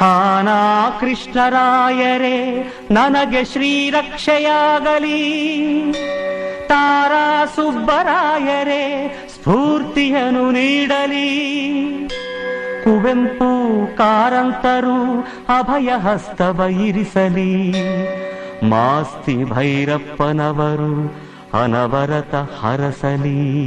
ಆನಾ ಕೃಷ್ಣರಾಯರೇ, ನನಗೆ ಶ್ರೀರಕ್ಷೆಯಾಗಲಿ. ತಾರಾ ಸುಬ್ಬರಾಯರೇ, ಸ್ಫೂರ್ತಿಯನ್ನು ನೀಡಲಿ. ಕುವೆಂಪು ಕಾರಂತರು ಅಭಯ ಹಸ್ತವ ಇರಿಸಲಿ. ಮಾಸ್ತಿ ಭೈರಪ್ಪನವರು ಅನವರತ ಹರಸಲಿ.